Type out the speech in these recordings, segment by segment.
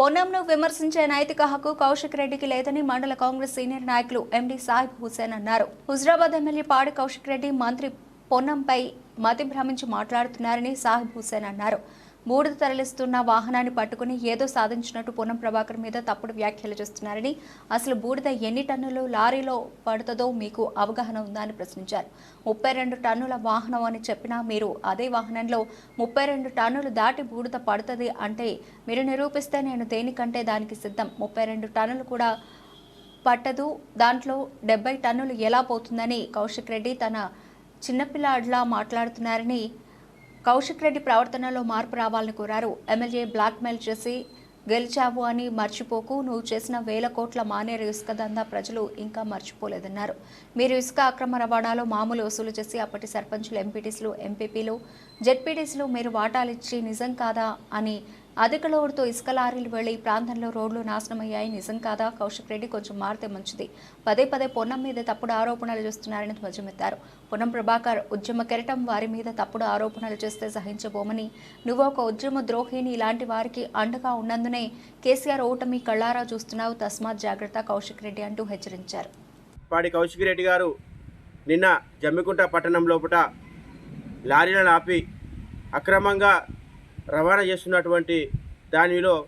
పొన్నంను విమర్శించే నైతిక హక్కు కౌశిక్ రెడ్డికి లేదని మండల కాంగ్రెస్ సీనియర్ నాయకులు ఎండి సాహిబ్ హుసేన్ అన్నారు. హుజరాబాద్ ఎమ్మెల్యే పాడి కౌశిక్ రెడ్డి మంత్రి పొన్నంపై మతి భ్రమించి మాట్లాడుతున్నారని సాహిబ్ హుసేన్ అన్నారు. బూడిద తరలిస్తున్న వాహనాన్ని పట్టుకుని ఏదో సాధించినట్టు పూనం ప్రభాకర్ మీద తప్పుడు వ్యాఖ్యలు చేస్తున్నారని అసలు బూడిద ఎన్ని టన్నులు లారీలో పడుతుందో మీకు అవగాహన ఉందా అని ప్రశ్నించారు. ముప్పై రెండు టన్నుల వాహనం అని చెప్పినా మీరు అదే వాహనంలో ముప్పై రెండు టన్నులు దాటి బూడిద పడుతుంది అంటే మీరు నిరూపిస్తే నేను దేనికంటే దానికి సిద్ధం? ముప్పై రెండు టన్నులు కూడా పట్టదు దాంట్లో డెబ్బై టన్నులు ఎలా పోతుందని కౌశిక్ రెడ్డి తన చిన్నపిల్లాడిలా మాట్లాడుతున్నారని కౌశిక్ రెడ్డి ప్రవర్తనలో మార్పు రావాలని కోరారు. ఎమ్మెల్యే బ్లాక్మెయిల్ చేసి గెలిచావు అని మర్చిపోకు నువ్వు చేసిన వేల కోట్ల మానేరు ఇసుక దందా ప్రజలు ఇంకా మర్చిపోలేదన్నారు. మీరు ఇసుక అక్రమ రవాణాలో మామూలు వసూలు చేసి అప్పటి సర్పంచులు ఎంపీటీసీలు ఎంపీపీలు జెడ్పీటీసీలు మీరు వాటాలిచ్చి నిజం కాదా అని అధిక లోడుతో ఇసుక లారీలు వెళ్ళి ఈ ప్రాంతంలో రోడ్లు నాశనమయ్యాయి. నిజం కాదా? కౌశిక్ రెడ్డి కొంచెం మారితే మంచిది. పదే పదే పొన్నం మీద తప్పుడు ఆరోపణలు చేస్తున్నారని ధ్వజమెత్తారు. పొన్నం ప్రభాకర్ ఉద్యమ కెరటం వారి మీద తప్పుడు ఆరోపణలు చేస్తే సహించబోమని. నువ్వు ఒక ఉద్యమ ద్రోహిని ఇలాంటి వారికి అండగా ఉన్నందునే కేసీఆర్ ఓటమి కళ్ళారా చూస్తున్నావు. తస్మాత్ జాగ్రత్త కౌశిక్ రెడ్డి అంటూ హెచ్చరించారు. పాడి కౌశిక్ రెడ్డి గారు నిన్న జమ్మికుంట పట్టణం లోపల లారీలను ఆపి అక్రమంగా రవాణా చేస్తున్నటువంటి దానిలో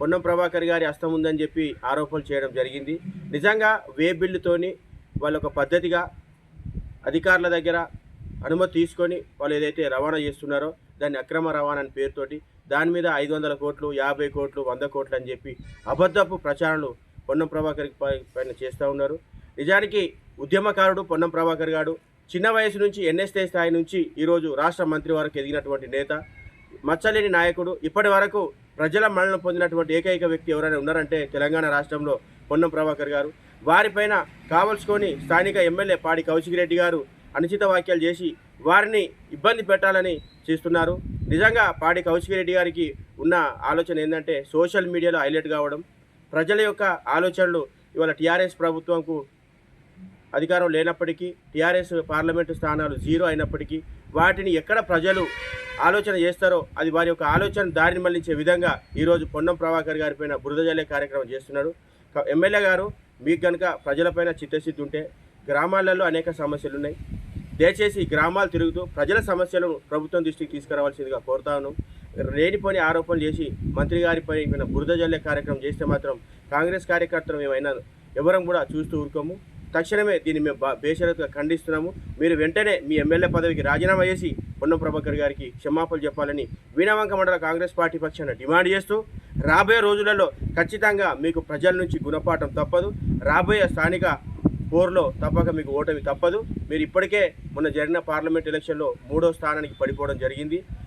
పొన్నం ప్రభాకర్ గారి హస్తం ఉందని చెప్పి ఆరోపణలు చేయడం జరిగింది. నిజంగా వే బిల్లుతోని వాళ్ళ ఒక పద్ధతిగా అధికారుల దగ్గర అనుమతి తీసుకొని వాళ్ళు ఏదైతే రవాణా చేస్తున్నారో దాన్ని అక్రమ రవాణా అని పేరుతోటి దాని మీద ఐదు వందల కోట్లు యాభై కోట్లు వంద కోట్లు అని చెప్పి అబద్ధపు ప్రచారాలు పొన్నం ప్రభాకర్ పై- పైన చేస్తూ ఉన్నారు. నిజానికి ఉద్యమకారుడు పొన్నం ప్రభాకర్ గారు చిన్న వయసు నుంచి ఎన్ఎస్ఏ స్థాయి నుంచి ఈరోజు రాష్ట్ర మంత్రి వరకు ఎదిగినటువంటి నేత. మచ్చలేని నాయకుడు. ఇప్పటి వరకు ప్రజల మరణం పొందినటువంటి ఏకైక వ్యక్తి ఎవరైనా ఉన్నారంటే తెలంగాణ రాష్ట్రంలో పొన్నం ప్రభాకర్ గారు. వారిపైన కావలసుకొని స్థానిక ఎమ్మెల్యే పాడి కౌశికిరెడ్డి గారు అనుచిత వ్యాఖ్యలు చేసి వారిని ఇబ్బంది పెట్టాలని చేస్తున్నారు. నిజంగా పాడి కౌశికిరెడ్డి గారికి ఉన్న ఆలోచన ఏంటంటే సోషల్ మీడియాలో హైలైట్ కావడం. ప్రజల యొక్క ఆలోచనలు ఇవాళ టీఆర్ఎస్ ప్రభుత్వంకు అధికారం లేనప్పటికీ టీఆర్ఎస్ పార్లమెంటు స్థానాలు జీరో అయినప్పటికీ వాటిని ఎక్కడ ప్రజలు ఆలోచన చేస్తారో అది వారి యొక్క ఆలోచన దారిని మళ్ళించే విధంగా ఈరోజు పొన్నం ప్రభాకర్ గారి పైన బురద కార్యక్రమం చేస్తున్నాడు. ఎమ్మెల్యే గారు మీకు కనుక ప్రజలపైన చిత్తశుద్ధి ఉంటే గ్రామాలలో అనేక సమస్యలు ఉన్నాయి. దయచేసి గ్రామాలు తిరుగుతూ ప్రజల సమస్యలను ప్రభుత్వం దృష్టికి తీసుకురావాల్సిందిగా కోరుతాను లేనిపోని ఆరోపణలు చేసి మంత్రి గారిపై పైన బురద జల్లే కార్యక్రమం చేస్తే మాత్రం కాంగ్రెస్ కార్యకర్తలు ఏమైనా ఎవరం కూడా చూస్తూ ఊరుకోము. తక్షణమే దీన్ని మేము బా- బేషరతుగా ఖండిస్తున్నాము. మీరు వెంటనే మీ ఎమ్మెల్యే పదవికి రాజీనామా చేసి పొన్నం ప్రభాకర్ గారికి క్షమాపణలు చెప్పాలని వీణవంక మండల కాంగ్రెస్ పార్టీ పక్షాన డిమాండ్ చేస్తూ రాబోయే రోజులలో ఖచ్చితంగా మీకు ప్రజల నుంచి గుణపాఠం తప్పదు. రాబోయే స్థానిక పోర్లో తప్పక మీకు ఓటమి తప్పదు. మీరు ఇప్పటికే మొన్న జరిగిన పార్లమెంట్ ఎలక్షన్లో మూడో స్థానానికి పడిపోవడం జరిగింది.